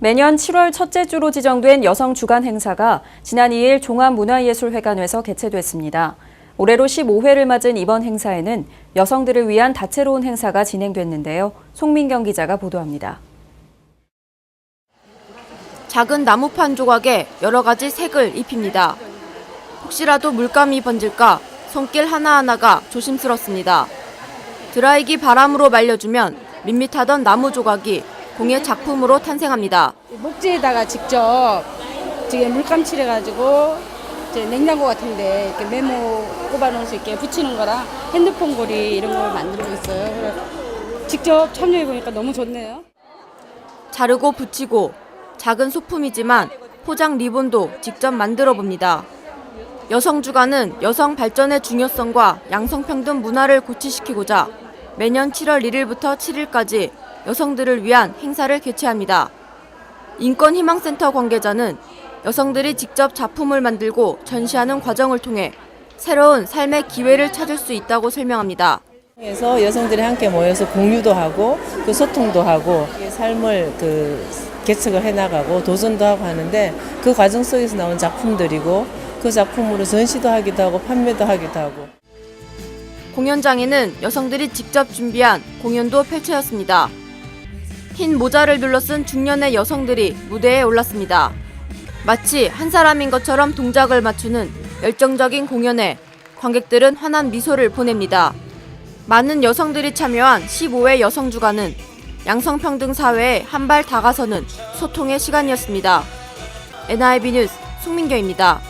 매년 7월 첫째 주로 지정된 여성 주간 행사가 지난 2일 종합문화예술회관에서 개최됐습니다. 올해로 15회를 맞은 이번 행사에는 여성들을 위한 다채로운 행사가 진행됐는데요. 송민경 기자가 보도합니다. 작은 나무판 조각에 여러 가지 색을 입힙니다. 혹시라도 물감이 번질까 손길 하나하나가 조심스럽습니다. 드라이기 바람으로 말려주면 밋밋하던 나무 조각이 공예 작품으로 탄생합니다. 목재에다가 직접 지금 물감 칠해가지고 이제 냉장고 같은데 이렇게 메모 꼽아놓을 수 있게 붙이는 거랑 핸드폰 고리 이런 걸 만들고 있어요. 그래서 직접 참여해 보니까 너무 좋네요. 자르고 붙이고 작은 소품이지만 포장 리본도 직접 만들어 봅니다. 여성 주간은 여성 발전의 중요성과 양성평등 문화를 고취시키고자 매년 7월 1일부터 7일까지 여성들을 위한 행사를 개최합니다. 인권희망센터 관계자는 여성들이 직접 작품을 만들고 전시하는 과정을 통해 새로운 삶의 기회를 찾을 수 있다고 설명합니다. 그래서 여성들이 함께 모여서 공유도 하고 그 소통도 하고 삶을 그 개척을 해나가고 도전도 하고 하는데 그 과정 속에서 나온 작품들이고 그 작품으로 전시도 하기도 하고 판매도 하기도 하고 공연장에는 여성들이 직접 준비한 공연도 펼쳐졌습니다. 흰 모자를 둘러쓴 중년의 여성들이 무대에 올랐습니다. 마치 한 사람인 것처럼 동작을 맞추는 열정적인 공연에 관객들은 환한 미소를 보냅니다. 많은 여성들이 참여한 15회 여성주간은 양성평등 사회에 한 발 다가서는 소통의 시간이었습니다. NIB 뉴스 송민경입니다.